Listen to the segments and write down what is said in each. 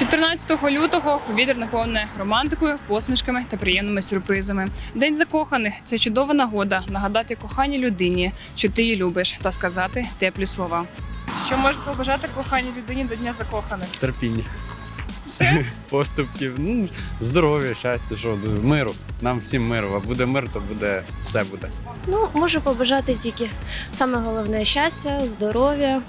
14 лютого повітря наповнене романтикою, посмішками та приємними сюрпризами. День закоханих це чудова нагода нагадати коханій людині, що ти її любиш, та сказати теплі слова. Що можете побажати коханій людині до дня закоханих? терпіння, Все? поступків, ну, здоров'я, щастя, що, миру. Нам всім миру. А буде мир, то буде все буде. Ну, можу побажати тільки саме головне щастя, здоров'я,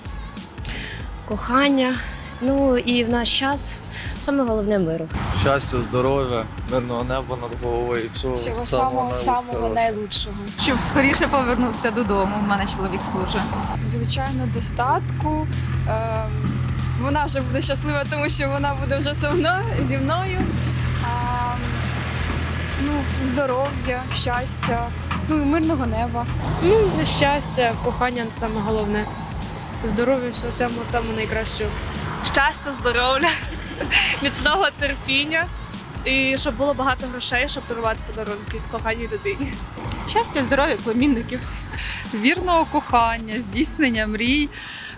кохання. Ну і в наш час саме головне миру. щастя, здоров'я, мирного неба над головою і всього, Всього самого, самого самого найлучшого. Щоб скоріше повернувся додому. У мене чоловік служить. Звичайно, достатку. Ем, вона вже буде щаслива, тому що вона буде вже зі мною. Зі мною. А, ну, здоров'я, щастя, ну і мирного неба. Ну, щастя, кохання саме головне. Здоров'я, все самого найкращого. Щастя, здоров'я, міцного терпіння і щоб було багато грошей, щоб дарувати подарунки коханій людині. Щастя, здоров'я, племінників. Вірного кохання, здійснення мрій,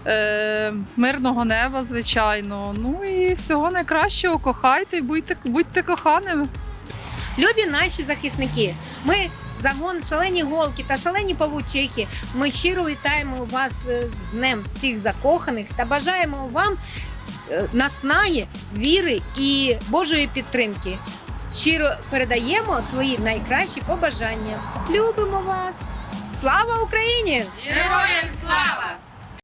е, мирного неба, звичайно. Ну і всього найкращого. Кохайте і будьте, будьте коханими. Любі наші захисники, ми загон шалені голки та шалені павучихи. Ми щиро вітаємо вас е, з днем всіх закоханих та бажаємо вам е, наснаги, віри і Божої підтримки. Щиро передаємо свої найкращі побажання. Любимо вас! Слава Україні! Героям слава!